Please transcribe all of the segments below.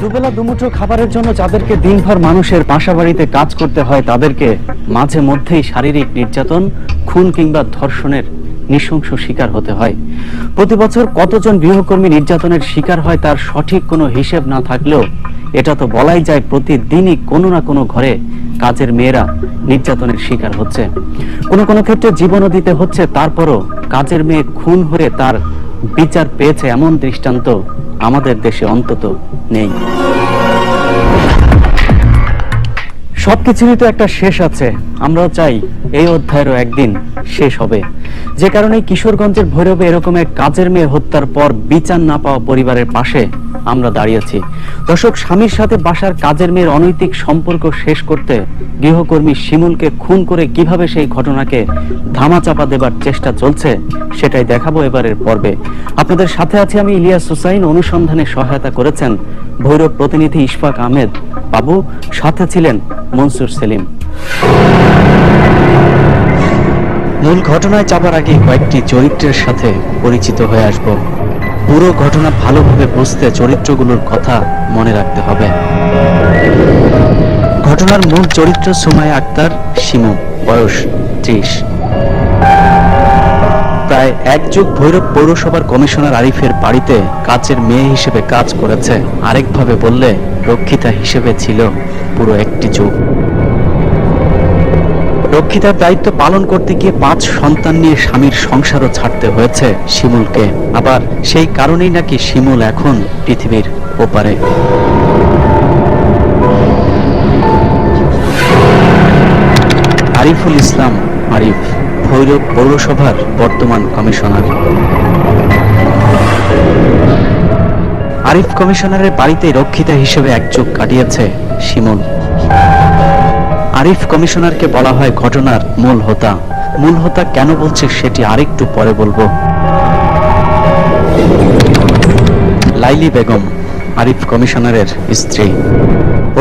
দুবেলা দুমুঠো খাবারের জন্য যাদেরকে দিনভর মানুষের বাসা বাড়িতে কাজ করতে হয়, তাদেরকে মাঝে মধ্যেই শারীরিক নির্যাতন, খুন কিংবা ধর্ষণের নৃশংস শিকার হতে হয়। প্রতি বছর কতজন গৃহকর্মী নির্যাতনের শিকার হয় তার সঠিক কোনো হিসেব না থাকলেও, এটা তো বলাই যায় প্রতিদিনই কোনো না কোনো ঘরে কাজের মেয়েরা নির্যাতনের শিকার হচ্ছে। কোনো কোনো ক্ষেত্রে জীবনও দিতে হচ্ছে, তারপরও কাজের মেয়ে খুন হয়ে তার বিচার পেয়েছে এমন দৃষ্টান্ত আমাদের দেশে অন্তত নেই। সবকিছুরই তো একটা শেষ আছে। আমরাও চাই এই অধ্যায়েরও একদিন শেষ হবে। যে কারণে কিশোরগঞ্জের ভৈরবে এরকম এক কাজের মেয়ে হত্যার পর বিচার না পাওয়া পরিবারের পাশে আমরা দাঁড়িয়েছি। দর্শক, স্বামীর সাথে বাসার কাজের মেয়ের অনৈতিক সম্পর্ক শেষ করতে গৃহকর্মী শিমুলকে খুন করে কীভাবে সেই ঘটনাকে ধামাচাপা দেবার চেষ্টা চলছে, সেটাই দেখাবো এবারের পর্বে। আপনাদের সাথে আছি আমি ইলিয়াস হুসাইন। অনুসন্ধানে সহায়তা করেছেন ভৈরব প্রতিনিধি ইশফাক আহমেদ বাবু। সাথে ছিলেন মনসুর সেলিম। মূল ঘটনায় চাপার আগে কয়েকটি চরিত্রের সাথে পরিচিত হয়ে আসব। পুরো ঘটনা ভালোভাবে বুঝতে চরিত্রগুলোর কথা মনে রাখতে হবে। ঘটনার মূল চরিত্র সুমাইয়া আক্তার, শিমু, বয়স ত্রিশ। প্রায় এক যুগ ভৈরব পৌরসভার কমিশনার আরিফের বাড়িতে কাজের মেয়ে হিসেবে কাজ করেছে। আরেকভাবে বললে রক্ষিতা হিসেবে ছিল পুরো একটি যুগ। রক্ষিতার দায়িত্ব পালন করতে গিয়ে পাঁচ সন্তান নিয়ে স্বামীর সংসারও ছাড়তে হয়েছে শিমুলকে। আবার সেই কারণেই নাকি শিমুল এখন পৃথিবীর ওপারে। আরিফুল ইসলাম, আরিফ, ভৈরব পৌরসভার বর্তমান কমিশনার। আরিফ কমিশনারের বাড়িতে রক্ষিতা হিসেবে এক যুগ কাটিয়েছে শিমুল। আরিফ কমিশনারকে বলা হয় ঘটনার মূল হোতা। মূল হোতা কেন বলছে সেটি আরেকটু পরে বলব। লাইলি বেগম, আরিফ কমিশনারের স্ত্রী।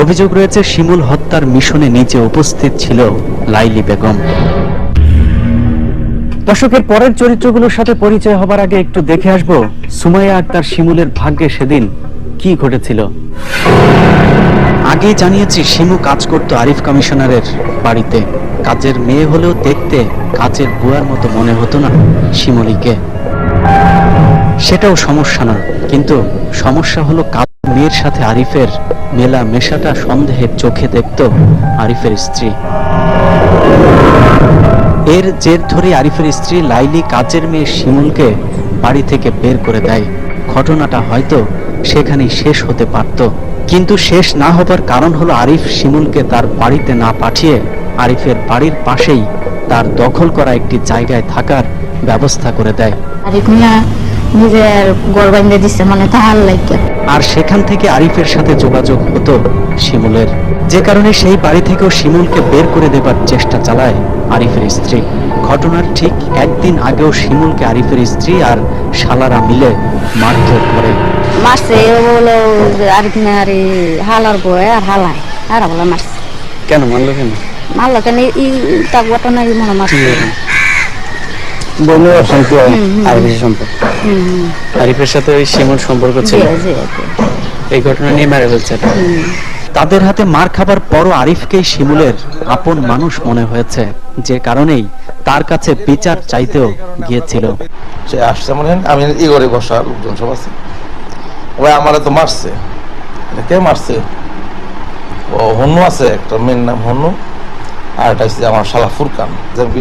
অভিযোগ রয়েছে, শিমুল হত্যার মিশনে নিচে উপস্থিত ছিল লাইলি বেগম। দর্শকের পরের চরিত্রগুলোর সাথে পরিচয় হবার আগে একটু দেখে আসব, সুমাইয়া আক্তার শিমুলের ভাগ্যে সেদিন কি ঘটেছিল। আগেই জানিয়েছি, শিমু কাজ করতো আরিফ কমিশনারের বাড়িতে। কাজের মেয়ে হলেও দেখতে কাজের বুয়ার মতো মনে হতো না শিমুলিকে। সেটাও সমস্যা না, কিন্তু সমস্যা হলো কাজ মেয়ের সাথে আরিফের মেলা মেশাটা সন্দেহের চোখে দেখত আরিফের স্ত্রী। এর জের ধরে আরিফের স্ত্রী লাইলি কাজের মেয়ে শিমুলকে বাড়ি থেকে বের করে দেয়। ঘটনাটা হয়তো সেখানেই শেষ হতে পারত। কিন্তু শেষ না হবার কারণ হলো আরিফ শিমুলকে তার বাড়িতে না পাঠিয়ে আরিফের বাড়ির পাশেই তার দখল করা একটি জায়গায় থাকার ব্যবস্থা করে দেয়। আরিফ মিয়া নিজের গড় দিচ্ছে মানে তাহার লাগে আর সেখান থেকে আরিফের সাথে যোগাযোগ হতো শিমুলের। যে কারণে সেই বাড়ি থেকেও শিমুলকে বের করে দেবার চেষ্টা চালায় আরিফের স্ত্রী। ঘটনার ঠিক একদিন আগেও শিমুলকে আরিফের স্ত্রী আর শালারা মিলে মারধর করে। মারছে বলো আর এই হালার বয় আর হালায় আর বলে মারছে। কেন মানলো কেন? মারলো কেন? ই তা ঘটনা ই মনে মারছে। বন্ধু। আরিফের সম্পর্ক। আরিফের সাথে ওই সম্পর্ক ছিল। এই ঘটনা নিয়ে মেরে ফেলছে। তাদের হাতে মার খাবার পরও আরিফকেই শিমুলের আপন মানুষ মনে হয়েছে যে কারণেই তার কাছে বিচার চাইতেও গিয়েছিল। সে আসছে মনে আমি ই করে বসা লোকজন সব আছে। ওই আমারে তো মারছে। কে মারছে? ও হন্নু আছে একটা মেয়ের নাম হন্নু আর এটা হচ্ছে আমার শালা ফুরকান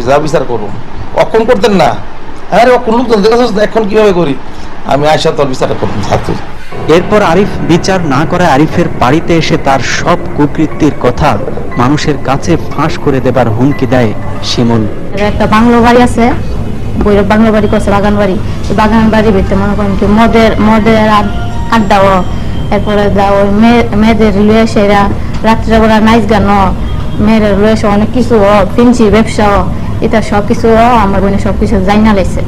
যা বিচার করুম। অক্ষম করতেন না। হ্যাঁ রে অক্ষম লোকজন দেখেছিস না এখন কীভাবে করি? আমি আয়সা তোর বিচারটা করতাম ছাত্র এরপর আরিফ বিচার না করায় আরিফের বাড়িতে এসে তার সব কুকৃতির কথা মানুষের কাছে ফাঁস করে দেবার হুমকি দেয় শিমুল। একটা বাংলো বাড়ি আছে বৈরব বাংলো বাড়ি করছে বাগান বাড়ি। বাগান বাড়ির ভিতরে মনে করেন কি মদের মদের আড্ডাও এরপরে মেয়ে- মেয়েদের লুয়ে সেরা রাত্রে বেলা নাইচ গান। মেয়ের এসে অনেক কিছু ফিনছি ব্যবসা, এটা সব কিছু আমার বোনে সব কিছু জানা লাইছে।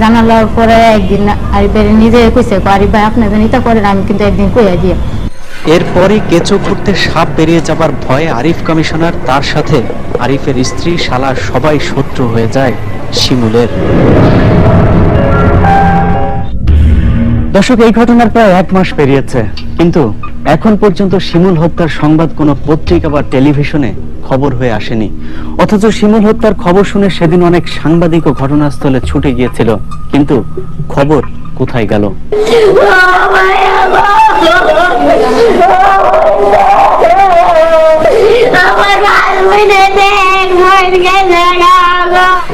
জানালার পরে একদিন আরিফের নিজে কইছে আরিফ ভাই, আপনি যেন ইটা করেন, আমি কিন্তু একদিন কইয়া দিয়ে এরপরই কেঁচো খুঁড়তে সাপ বেরিয়ে যাবার ভয়ে আরিফ কমিশনার তার সাথে আরিফের স্ত্রী শালা সবাই শত্রু হয়ে যায় শিমুলের। দর্শক, এই ঘটনার প্রায় এক মাস পেরিয়েছে। কিন্তু এখন পর্যন্ত শিমুল হত্যার সংবাদ কোনো পত্রিকা বা টেলিভিশনে খবর হয়ে আসেনি। অথচ শিমুল হত্যার খবর শুনে সেদিন অনেক সাংবাদিক ও ঘটনাস্থলে ছুটে গিয়েছিল। কিন্তু খবর কোথায় গেল?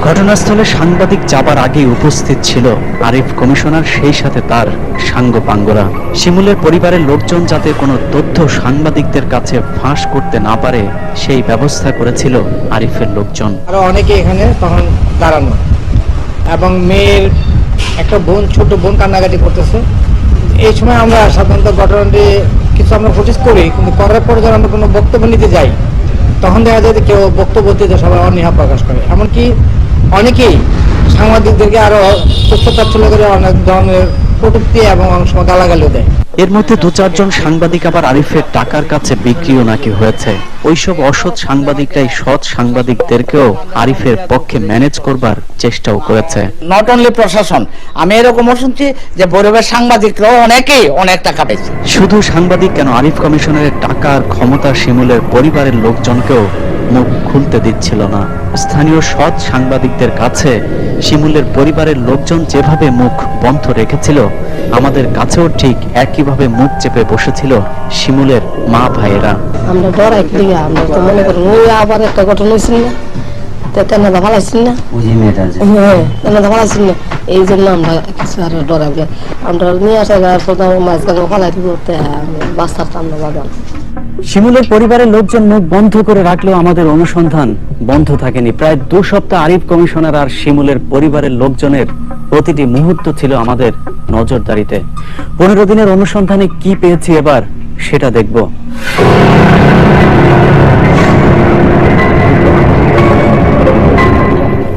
ঘটনাস্থলে সাংবাদিক যাবার আগে উপস্থিত ছিল আরিফ কমিশনার, সেই সাথে তার সাঙ্গ পাঙ্গরা শিমুলের পরিবারের লোকজন যাতে কোনো তথ্য সাংবাদিকদের কাছে ফাঁস করতে না পারে, সেই ব্যবস্থা করেছিল আরিফের লোকজন। আরও অনেকে এখানে তখন দাঁড়ানো। এবং মেয়ের একটা বোন, ছোট বোন কান্নাকাটি করতেছে। এই সময় আমরা সাধারণত ঘটনাটি কিছু আমরা প্রচেস করি, কিন্তু করার পরে যখন আমরা কোনো বক্তব্য নিতে যাই। তখন দেখা যায় যে কেউ বক্তব্য দিতে সবাই অনীহা প্রকাশ করে। এমনকি অনেকেই সাংবাদিকদেরকে আরও তথ্য তাচ্ছল্য করে অনেক ধরনের কটুক্তি এবং অনেক সময় গালাগালিও দেয়। এর মধ্যে দু চারজন সাংবাদিক আবার আরিফের টাকার কাছে বিক্রিও নাকি হয়েছে। ওইসব অসৎ সাংবাদিকরাই সৎ সাংবাদিকদেরকেও আরিফের পক্ষে ম্যানেজ করবার চেষ্টাও করেছে। নট অনলি প্রশাসন আমি এরকমও শুনছি যে বরিবের সাংবাদিকরাও অনেকেই অনেক টাকা পেয়েছে। শুধু সাংবাদিক কেন আরিফ কমিশনের টাকার ক্ষমতা শিমুলের পরিবারের লোকজনকেও মুখ খুলতে দিচ্ছিল না। স্থানীয় সৎ সাংবাদিকদের কাছে শিমুলের পরিবারের লোকজন যেভাবে মুখ বন্ধ রেখেছিল আমাদের কাছেও ঠিক একইভাবে মুখ চেপে বসেছিল শিমুলের মা ভাইয়েরা। আমরা ডরাই দিকে আমরা তো মনে করি ওই আবার একটা ঘটনা হয়েছিল না। তেনা দা ভালাইছিল না? হ্যাঁ তেনা না। এই জন্য আমরা কিছু আর ডরাই আমরা নিয়ে আসা মাছ গাঙ্গা ফালাই দিব বাচ্চার আমরা বাগান শিমুলের পরিবারের লোকজন মুখ বন্ধ করে রাখলেও আমাদের অনুসন্ধান বন্ধ থাকেনি। প্রায় দু সপ্তাহ আরিফ কমিশনার আর শিমুলের পরিবারের লোকজনের প্রতিটি মুহূর্ত ছিল আমাদের নজরদারিতে। পনেরো দিনের অনুসন্ধানে কি পেয়েছি এবার সেটা দেখব।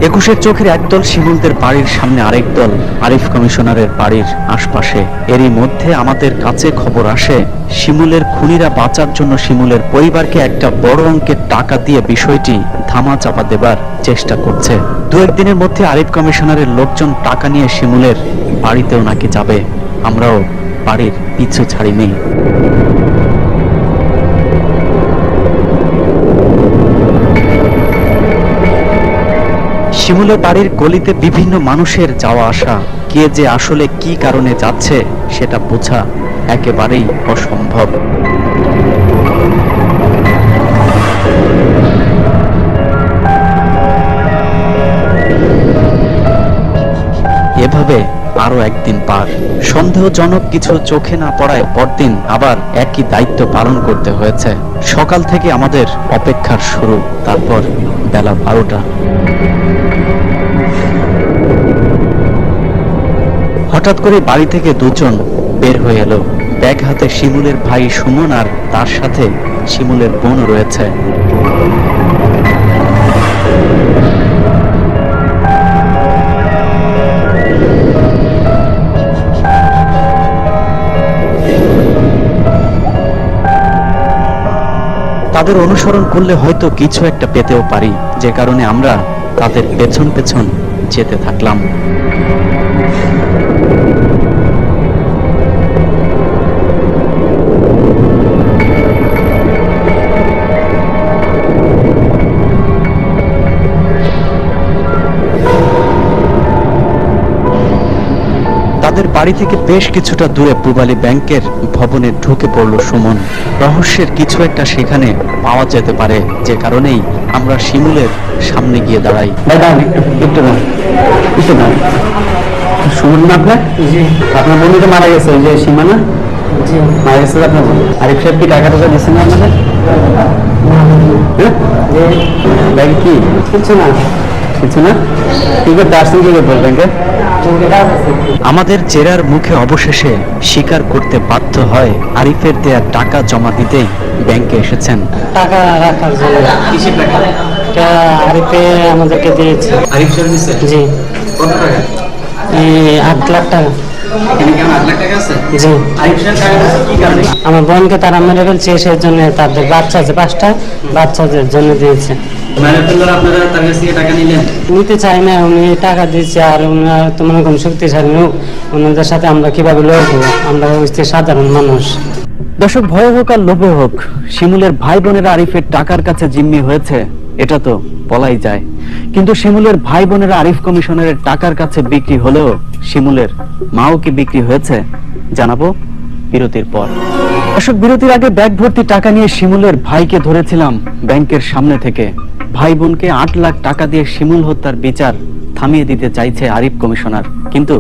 একুশের চোখের একদল শিমুলদের বাড়ির সামনে আরেক দল, আরিফ কমিশনারের বাড়ির আশপাশে। এরই মধ্যে আমাদের কাছে খবর আসে, শিমুলের খুনিরা বাঁচার জন্য শিমুলের পরিবারকে একটা বড় অঙ্কের টাকা দিয়ে বিষয়টি ধামা চাপা দেবার চেষ্টা করছে। দু একদিনের মধ্যে আরিফ কমিশনারের লোকজন টাকা নিয়ে শিমুলের বাড়িতেও নাকি যাবে। আমরাও বাড়ির পিছু ছাড়িনি। শিমুলের বাড়ির গলিতে বিভিন্ন মানুষের যাওয়া আসা, কে যে আসলে কি কারণে যাচ্ছে সেটা বোঝা একেবারেই অসম্ভব। এভাবে আরও একদিন পার। সন্দেহজনক কিছু চোখে না পড়ায় পরদিন আবার একই দায়িত্ব পালন করতে হয়েছে। সকাল থেকে আমাদের অপেক্ষার শুরু, তারপর বেলা বারোটা। হঠাৎ করে বাড়ি থেকে দুজন বের হয়ে এলো। ব্যাগ হাতে শিমুলের ভাই সুমন আর তার সাথে শিমুলের বোন রয়েছে। তাদের অনুসরণ করলে হয়তো কিছু একটা পেতেও পারি, যে কারণে আমরা তাদের পেছন পেছন যেতে থাকলাম। বাড়ি থেকে বেশ কিছুটা দূরে পূবালী ব্যাংকের ভবনে ঢুকে পড়ল সুমন। রহস্যের কিছু একটা সেখানে পাওয়া যেতে পারে যে কারণেই আমরা শিমুলের সামনে গিয়ে দাঁড়াই। একটু না না সুমন না আপনার? আপনার বন্ধু তো মারা গেছে যে সীমানা? মারা গেছে আপনার আরিফ সাহেব কি টাকা টাকা দিচ্ছেন না আপনাদের? হ্যাঁ? ব্যাগ কি? কিছু না। কিছু না? কি করতে আসছেন কি করতে ব্যাংকে? আমাদের জেরার মুখে অবশেষে স্বীকার করতে বাধ্য হয় আরিফের দেয়া টাকা জমা দিতেই ব্যাংকে এসেছেন। টাকা রাখার জন্য। এটা আরিফে আমাদেরকে দিয়েছে। আরিফ সার্ভিসে জি। কত টাকা? আট লাখ টাকা। আমার বোনকে তারা মেরে ফেলছে সেই জন্য তাদের বাচ্চা আছে পাঁচটা বাচ্চাদের জন্য দিয়েছে। মানে আপনারা আপনারা তার কাছ থেকে টাকা নিলেন। নিতে চাই না উনি টাকা দিচ্ছে আর উনার তো মনে করুন শক্তিশালী হোক ওনাদের সাথে আমরা কীভাবে লড়বো? আমরা হচ্ছে সাধারণ মানুষ। দর্শক ভয় হোক আর লোভে হোক শিমুলের ভাই বোনেরা আরিফের টাকার কাছে জিম্মি হয়েছে এটা তো বলাই যায়। কিন্তু শিমুলের ভাই বোনেরা আরিফ কমিশনারের টাকার কাছে বিক্রি হলেও শিমুলের মাও কি বিক্রি হয়েছে জানাব বিরতির পর। দর্শক বিরতির আগে ব্যাগ ভর্তি টাকা নিয়ে শিমুলের ভাইকে ধরেছিলাম ব্যাংকের সামনে থেকে। ভাই বোনকে আট লাখ টাকা দিয়ে শিমুল হত্যার বিচার থামিয়ে দিতে চাইছে আরিফ কমিশনার। কিন্তু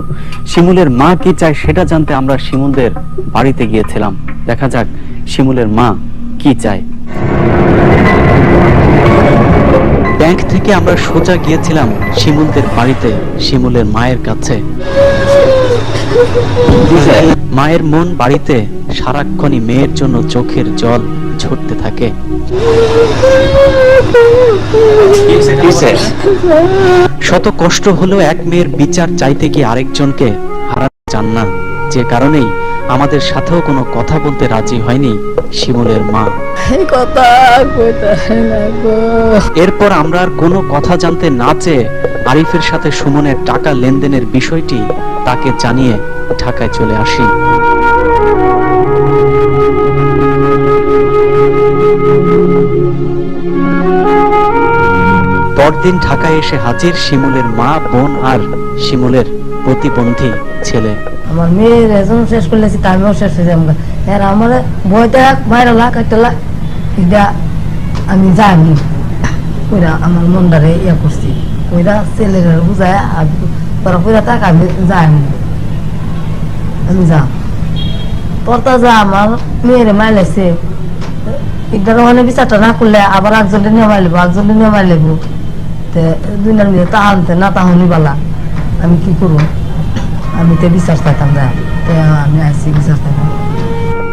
শিমুলের মা কি চায় সেটা জানতে আমরা শিমুলদের বাড়িতে গিয়েছিলাম। দেখা যাক শিমুলের মা কি চায়। ব্যাংক থেকে আমরা সোজা গিয়েছিলাম শিমুলদের বাড়িতে, শিমুলের মায়ের কাছে। মায়ের মন বাড়িতে সারাক্ষণই মেয়ের জন্য চোখের জল ঝরতে থাকে। শত কষ্ট হলেও এক মেয়ের বিচার চাইতে কি আরেকজনকে হারাতে চান না, যে কারণেই আমাদের সাথেও কোনো কথা বলতে রাজি হয়নি শিমুলের মা। কথা এরপর আমরা আর কোনো কথা জানতে না চেয়ে আরিফের সাথে সুমনের টাকা লেনদেনের বিষয়টি তাকে জানিয়ে ঢাকায় চলে আসি। পরদিন ঢাকায় এসে হাজির শিমুলের মা বোন আর শিমুলের প্রতিবন্ধী ছেলে। আমার মেয়ের এজন শেষ করলেছি তা আমিও শেষ হয়ে যাব। এর আমার বাইরে লাখ, একটা লাখ, এটা আমি যাইনি ওইটা আমার মনটারে ইয়ে করছি। ওইটা ছেলের বুঝায়, আর পরে ওইটা টাকা আমি যাইনি আমি যাম পরতা যা, আমার মেয়ের মাইলেছে এটার ওখানে বিচারটা না করলে আবার একজনটা নিয়ে মাইলেব একজনটা নিয়ে মাইলেব তে দুইটার মিলে তাহানতে না তাহনি বালা। আমি কি করব? আমি তো বিশ্বাস পাইতাম না। তো আমি আসছি বিশ্বাস পাইতাম।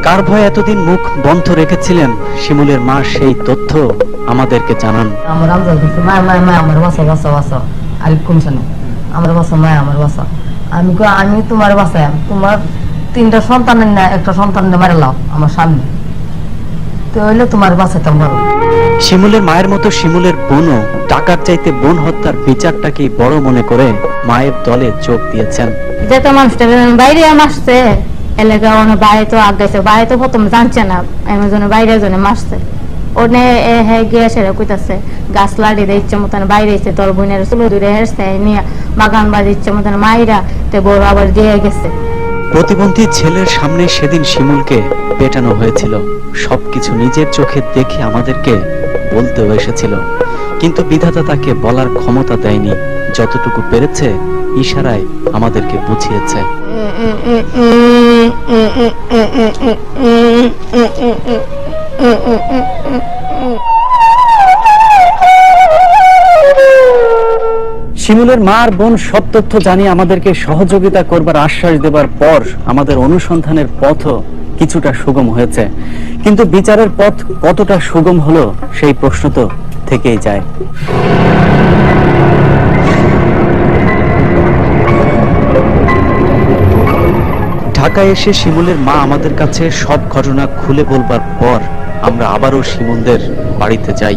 কার ভয়ে এতদিন মুখ বন্ধ রেখেছিলেন? শিমুলের মা সেই তথ্য আমাদেরকে জানান। আমার আমজাদ করছে মায় মা মা আমার বাসা বাসা বাসা। আরিফ কমিশনে আমার বাসা মা আমার বাসা। আমি আমি তোমার বাসায় তোমার তিনটা সন্তানের না একটা সন্তান মারা লাও আমার সামনে তো হইলে তোমার বাসাইতাম পারো শিমুলের মায়ের মতো শিমুলের বোনও টাকার চাইতে বোন হত্যার বিচারটাকেই বড় মনে করে মায়ের দলে যোগ দিয়েছেন। যেটা মানুষটা বাইরে মাসছে এলাকা অনেক বাইরে তো আগাইছে বাইরে তো প্রথম জানছে না এমন জন্য বাইরে জনে মাসছে ওনে এ হে গিয়ে সেরে কইতাছে গাছ লাড়ি দিয়ে ইচ্ছে মতন বাইরে এসে তোর বোনের চুলো দূরে হেসছে নিয়ে বাগান বাড়ি ইচ্ছে মতন মাইরা তে বড় আবার দিয়ে গেছে। প্রতিবন্ধী ছেলের সামনে সেদিন শিমুলকে পেটানো হয়েছিল। সবকিছু নিজের চোখে দেখে আমাদেরকে বলতেও এসেছিল। কিন্তু বিধাতা তাকে বলার ক্ষমতা দেয়নি। যতটুকু পেরেছে, ইশারায় আমাদেরকে বুঝিয়েছে। শিমুলের মা আর বোন সব তথ্য জানিয়ে আমাদেরকে সহযোগিতা করবার আশ্বাস দেবার পর আমাদের অনুসন্ধানের পথও কিছুটা সুগম হয়েছে। কিন্তু বিচারের পথ কতটা সুগম হলো সেই প্রশ্ন তো থেকেই যায়। ঢাকায় এসে শিমুলের মা আমাদের কাছে সব ঘটনা খুলে বলবার পর আমরা আবারও শিমুলদের বাড়িতে যাই।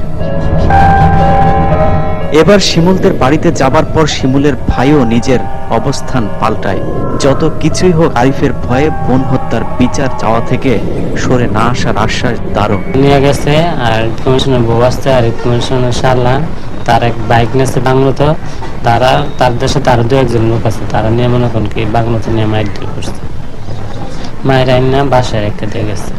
এবার শিমুলদের বাড়িতে যাবার পর শিমুলের ভাইও নিজের অবস্থান পাল্টায়। যত কিছুই হোক আরিফের ভয়ে বোন হত্যার বিচার চাওয়া থেকে সরে না আসার আশ্বাস দারুণ। নিয়ে গেছে আর কমিশনের বউ আসছে আর কমিশনের শালা তার এক বাইক নিয়েছে বাংলোতে। তারা তার দেশে তার দু একজন লোক আছে তারা নিয়ে মনে করেন কি বাংলোতে নিয়ে মাইর দিয়ে করছে মায়ের আইন না বাসায় রেখে দিয়ে গেছে।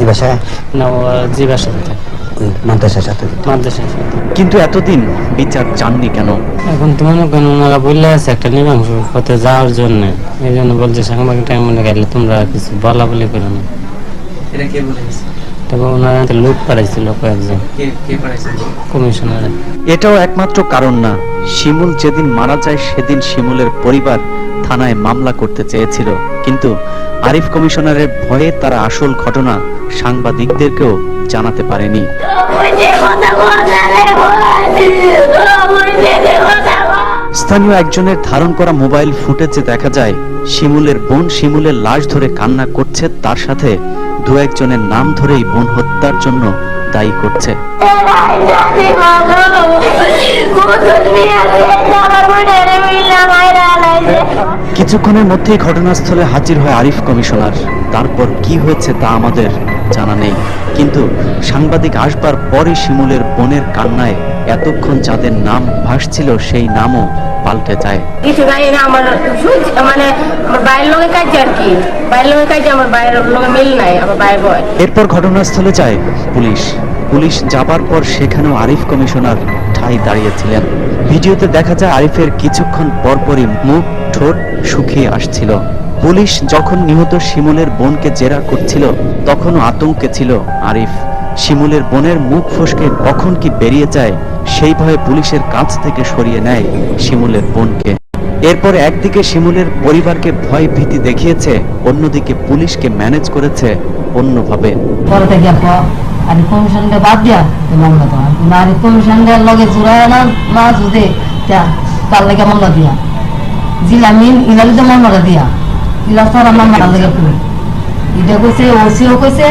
এই বাসায়? না ও জি থাকে। ওই মাদ্রাসার সাথে। মাদ্রাসায় থাকে। কিন্তু এতদিন বিচার চাননি কেন? এখন তো মনে করেন ওনারা বললে আছে একটা মীমাংস পথে যাওয়ার জন্য। এই জন্য বলছে সাংবাদিক টাইম মনে গেলে তোমরা কিছু বলা বলি করো না। তবে ওনারা লোক পাঠাইছিল কয়েকজন। কমিশনার। এটাও একমাত্র কারণ না শিমুল যেদিন মারা যায় সেদিন শিমুলের পরিবার থানায় মামলা করতে চেয়েছিল। কিন্তু আরিফ কমিশনারের ভয়ে তারা আসল ঘটনা সাংবাদিকদেরকেও জানাতে পারেনি। স্থানীয় একজনের ধারণ করা মোবাইল ফুটেজে দেখা যায়, শিমুলের বোন শিমুলের লাশ ধরে কান্না করছে, তার সাথে দু একজনের নাম ধরেই বোন হত্যার জন্য দায়ী করছে। কিছুক্ষণের মধ্যেই ঘটনাস্থলে হাজির হয় আরিফ কমিশনার। তারপর কি হয়েছে তা আমাদের জানা নেই। কিন্তু সাংবাদিক আসবার পরই শিমুলের বোনের কান্নায় এতক্ষণ যাদের নাম ভাসছিল সেই নামও পাল্টে যায়। কিছু জানি না আমার মানে আমার বাইরের লোকের কাজ আর কি। বাইরের লোকের কাজে আমার বাইরের লোকের মিল নাই আমার বাইরে বয়। এরপর ঘটনাস্থলে যায় পুলিশ। পুলিশ যাবার পর সেখানেও আরিফ কমিশনার ঠাই দাঁড়িয়েছিলেন। ভিডিওতে দেখা যায় আরিফের কিছুক্ষণ পরপরই মুখ ঠোঁট শুকিয়ে আসছিল। পুলিশ যখন নিহত শিমুলের বোনকে জেরা করছিল, তখনও আতঙ্কে ছিল আরিফ। শিমুলের বোনের মুখ ফসকে কখন কি বেরিয়ে যায়, সেই ভয়ে পুলিশের কাছ থেকে সরিয়ে নেয় শিমুলের বোনকে। এরপর একদিকে শিমুলের পরিবারকে ভয় ভীতি দেখিয়েছে, অন্যদিকে পুলিশকে ম্যানেজ করেছে অন্যভাবে। আর কমিশনটা বাদ দিয়া তো মামলা তো আর কমিশনটা লগে জুড়ায় না না যদি তার লাগে মামলা দিয়া? জিলা মিন ইলালি মামলাটা দিয়া। ইলা সারা মামলা লাগে পুরো এটা কইছে ওসিও কইছে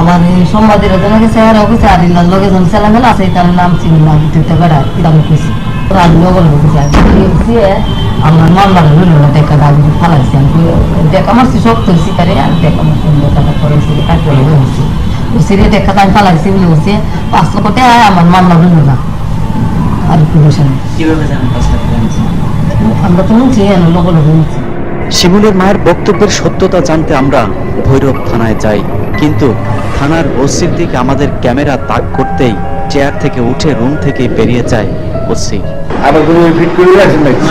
আমার সম্বাদের জন্য গেছে আর কইছে আর ইলার লগে জন সেলা মেলা আছে তার নাম চিনি না দিতে বেড়া এটা আমি কইছি। আর লগর কইছে কইছে আমার মামলাটা হইল না দেখা দাবি ফালাইছে আমি দেখা মারছি সব তো শিকারে আর দেখা মারছি দেখাটা করেছি কাটে হয়েছে ওসিরে দেখা তাই ফালাইছি বলে বলছে পাঁচ লক্ষ টাকা আমার মামলা হইল না। আর কমিশনে আমরা তো শুনছি শিমুলের মায়ের বক্তব্যের সত্যতা জানতে আমরা ভৈরব থানায় যাই। কিন্তু থানার ওসির দিকে আমাদের ক্যামেরা তাক করতেই চেয়ার থেকে উঠে রুম থেকে বেরিয়ে যায় ওসি। আবার তুমি ফিট করে রাখছেন নাকি?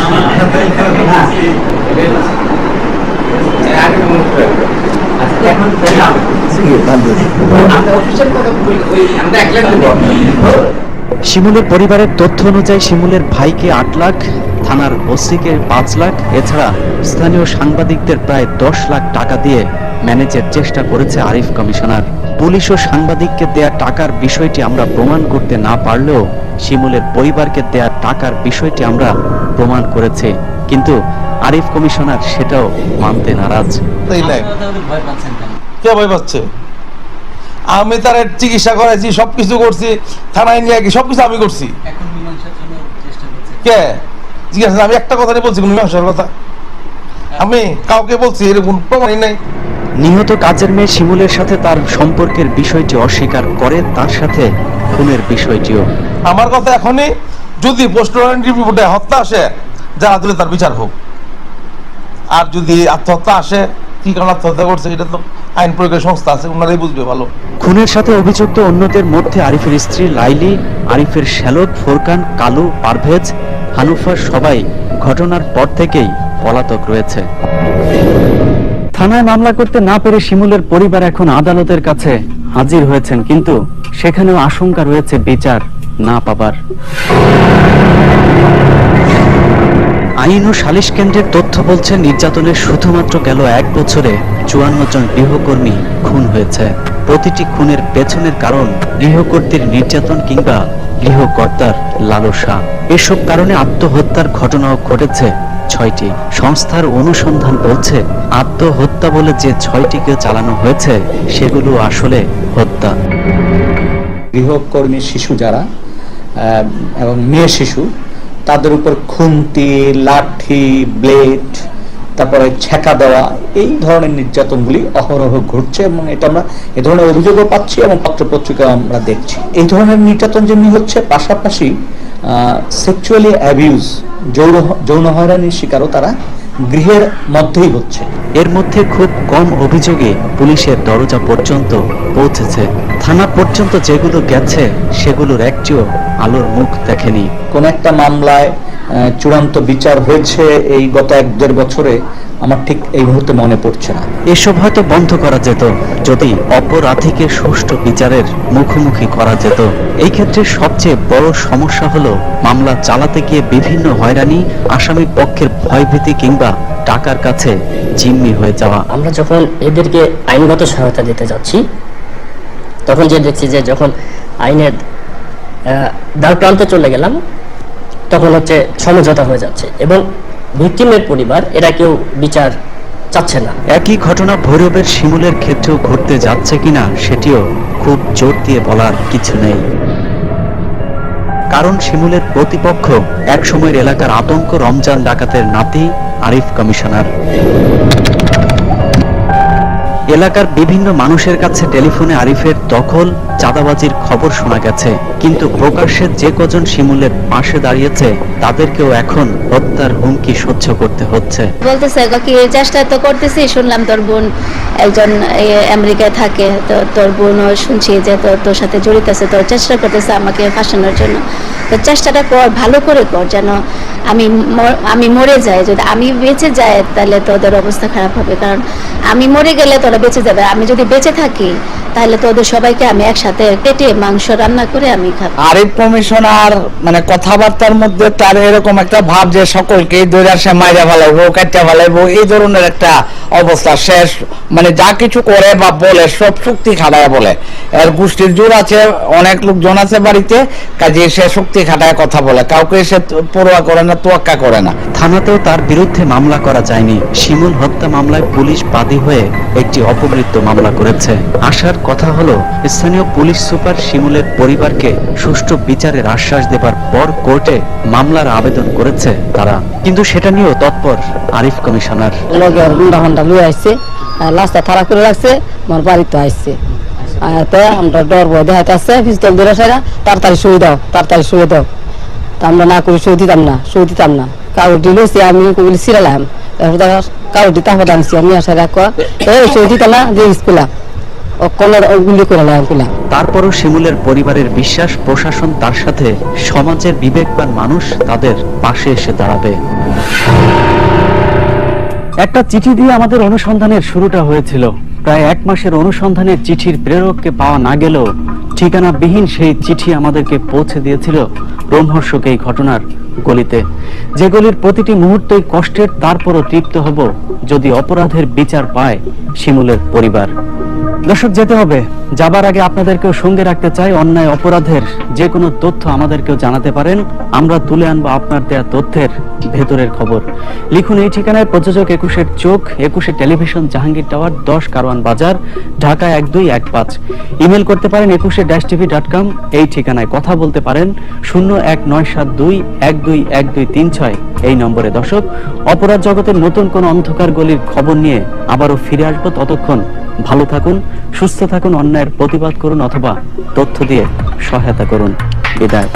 শিমুলের পরিবারের তথ্য অনুযায়ী শিমুলের ভাইকে আট লাখ থানার ওসিকে পাঁচ লাখ এছাড়া স্থানীয় সাংবাদিকদের প্রায় দশ লাখ টাকা দিয়ে ম্যানেজের চেষ্টা করেছে আরিফ কমিশনার। পুলিশ ও সাংবাদিককে দেয়া টাকার বিষয়টি আমরা প্রমাণ করতে না পারলেও শিমুলের পরিবারকে দেয়া টাকার বিষয়টি আমরা প্রমাণ করেছি। কিন্তু আরিফ কমিশনার সেটাও মানতে নারাজ। তাই কে ভয় পাচ্ছে? আমি তার চিকিৎসা করাইছি সবকিছু করছি থানায় নিয়ে গিয়ে সবকিছু আমি করছি। কে? জিজ্ঞাসা আমি একটা কথা বলছি কোনো মীমাংসার কথা? আমি কাউকে বলছি এরকম প্রমাণই নাই। নিহত কাজের মেয়ে শিমুলের সাথে তার সম্পর্কের বিষয়টি অস্বীকার করে তার সাথে খুনের বিষয়টিও। আমার কথা এখনই যদি পোস্টমর্টম রিপোর্টে হত্যা আসে যারা তুলে তার বিচার হোক। আর যদি আত্মহত্যা আসে কি কারণে আত্মহত্যা করছে এটা তো আইন প্রয়োগের সংস্থা আছে ওনারাই বুঝবে ভালো। খুনের সাথে অভিযুক্ত অন্যদের মধ্যে আরিফের স্ত্রী লাইলি, আরিফের শ্যালক ফোরকান, কালু, পারভেজ, হানুফা সবাই ঘটনার পর থেকেই পলাতক রয়েছে। থানায় মামলা করতে না পেরে শিমুলের পরিবার এখন আদালতের কাছে হাজির হয়েছেন, কিন্তু সেখানেও আশঙ্কা রয়েছে বিচার না পাবার। আইন ও সালিশ কেন্দ্রের তথ্য বলছে, নির্যাতনের শুধুমাত্র গেল এক বছরে চুয়ান্ন জন গৃহকর্মী খুন হয়েছে। প্রতিটি খুনের পেছনের কারণ গৃহকর্তীর নির্যাতন কিংবা গৃহকর্তার লালসা। এসব কারণে আত্মহত্যার ঘটনাও ঘটেছে ছয়টি। সংস্থার অনুসন্ধান বলছে, আত্মহত্যা বলে যে ছয়টিকে চালানো হয়েছে, সেগুলো আসলে হত্যা। গৃহকর্মী শিশু যারা এবং মেয়ে শিশু তাদের উপর খুন্তি, লাঠি, ব্লেড, তারপরে ছেঁকা দেওয়া, এই ধরনের নির্যাতনগুলি অহরহ ঘটছে এবং এটা আমরা এ ধরনের অভিযোগও পাচ্ছি এবং পত্রপত্রিকা আমরা দেখছি। এই ধরনের নির্যাতন যেমনি হচ্ছে, পাশাপাশি সেক্সুয়ালি অ্যাবিউজ যৌন যৌন হয়রানির শিকারও তারা গৃহের মধ্যেই হচ্ছে। এর মধ্যে খুব কম অভিযোগে পুলিশের দরজা পর্যন্ত পৌঁছেছে। থানা পর্যন্ত যেগুলো গেছে সেগুলোর একটিও আলোর মুখ দেখেনি। কোন একটা মামলায় চূড়ান্ত বিচার হয়েছে এই গত এক দেড় বছরে আমার ঠিক এই মুহূর্তে মনে পড়ছে না। এসব হয়তো বন্ধ করা যেত যদি অপরাধীকে সুষ্ঠু বিচারের মুখোমুখি করা যেত। এই ক্ষেত্রে সবচেয়ে বড় সমস্যা হলো মামলা চালাতে গিয়ে বিভিন্ন হয়রানি আসামি পক্ষের ভয়ভীতি কিংবা টাকার কাছে জিম্মি হয়ে যাওয়া। আমরা যখন এদেরকে আইনগত সহায়তা দিতে যাচ্ছি তখন যে দেখছি যে যখন আইনের দ্বার প্রান্তে চলে গেলাম তখন হচ্ছে সমঝোতা হয়ে যাচ্ছে এবং ভিকটিমের পরিবার এরা কেউ বিচার চাচ্ছে না। একই ঘটনা ভৈরবের শিমুলের ক্ষেত্রেও ঘটতে যাচ্ছে কিনা সেটিও খুব জোর দিয়ে বলার কিছু নেই। কারণ শিমুলের প্রতিপক্ষ একসময়ের এলাকার আতঙ্ক রমজান ডাকাতের নাতি আরিফ কমিশনার। এলাকার বিভিন্ন মানুষের কাছে টেলিফোনে আরিফের দখল, চাঁদাবাজির খবর শোনা গেছে। কিন্তু প্রকাশ্যে যে কজন শিমুলের পাশে দাঁড়িয়েছে, তাদেরকেও এখন হত্যার হুমকি সহ্য করতে হচ্ছে। বলতেছে কি চেষ্টা তো করতেছি, শুনলাম তোর বোন একজন আমেরিকায় থাকে, তো তোর শুনছি যে তোর সাথে জড়িত আছে, তোর চেষ্টা করতেছে আমাকে ফাঁসানোর জন্য। তো চেষ্টাটা কর, ভালো করে কর, যেন আমি আমি মরে যাই। যদি আমি বেঁচে যাই, তাহলে তোদের অবস্থা খারাপ হবে। কারণ আমি মরে গেলে তোরা বেঁচে যাবে। আমি যদি বেঁচে থাকি, তাহলে তো ওদের সবাইকে আমি একসাথে কেটে মাংস রান্না করে আমি খাব। আরিফ কমিশনার মানে কথাবার্তার মধ্যে তার এরকম একটা ভাব যে সকলকে দৈরা সে মাইরা ফেলাইবো, কাটিয়া ফেলাইবো, এই ধরনের একটা অবস্থা। শেষ মানে যা কিছু করে বা বলে, সব শক্তি খাটায় বলে। এর গোষ্ঠীর জোর আছে, অনেক লোকজন আছে বাড়িতে, কাজে সে শক্তি খাটায় কথা বলে। কাউকে সে পড়ুয়া করে না, তোয়াক্কা করে না। থানাতেও তার বিরুদ্ধে মামলা করা যায়নি। শিমুল হত্যা মামলায় পুলিশ বাদী হয়ে একটি অপমৃত্যু মামলা করেছে। আসার কথা হলো, স্থানীয় পুলিশ সুপার শিমুলের পরিবারকে সুষ্ঠু বিচারের আশ্বাস দেবার পর কোর্টে মামলার আবেদন করেছে তারা। কিন্তু সেটা নিয়েও তৎপর আরিফ কমিশনার। লাস্টে থারা করে রাখছে আমার বাড়িতে আসছে তো আমরা ডর ভয় দেখাতে আসছে পিস্তল ধরে সেরা তাড়াতাড়ি শুয়ে দাও, তাড়াতাড়ি শুয়ে দাও। তা আমরা না করে, শুয়ে দিতাম না, শুয়ে দিতাম না। কাউটি লইছি আমি কইলি সিরালাম কাউটি তারপর আনছি আমি আসা রাখ এই কুলা তারপরও শিমুলের পরিবারের বিশ্বাস, প্রশাসন তার সাথে সমাজের বিবেকবান মানুষ তাদের পাশে এসে দাঁড়াবে। একটা চিঠি দিয়ে আমাদের অনুসন্ধানের শুরুটা হয়েছিল। প্রায় এক মাসের অনুসন্ধানের চিঠির প্রেরককে পাওয়া না গেলেও ঠিকানাবিহীন সেই চিঠি আমাদেরকে পৌঁছে দিয়েছিল ব্রহ্মর্ষক এই ঘটনার গলিতে। যে গলির প্রতিটি মুহূর্তেই কষ্টের, তারপরও তৃপ্ত হব যদি অপরাধের বিচার পায় শিমুলের পরিবার। দর্শক, যেতে হবে। যাবার আগে আপনাদেরকেও সঙ্গে রাখতে চাই অন্যায়, অপরাধের যে কোনো তথ্য আমাদেরকেও জানাতে পারেন। আমরা তুলে আনব আপনার দেয়া তথ্যের ভেতরের খবর। লিখুন এই ঠিকানায়, প্রযোজক একুশের চোখ, একুশে টেলিভিশন, জাহাঙ্গীর টাওয়ার, দশ কারওয়ান বাজার, ঢাকা এক দুই এক পাঁচ। ইমেল করতে পারেন একুশে ড্যাশ টিভি ডট কম, এই ঠিকানায় কথা বলতে পারেন শূন্য এক নয় সাত দুই এক দুই এক দুই তিন ছয়, এই নম্বরে। দর্শক, অপরাধ জগতের নতুন কোন অন্ধকার গলির খবর নিয়ে আবারও ফিরে আসব। ততক্ষণ ভালো থাকুন সুস্থ থাকুন অন্যায়ের প্রতিবাদ করুন অথবা তথ্য দিয়ে সহায়তা করুন। বিদায়।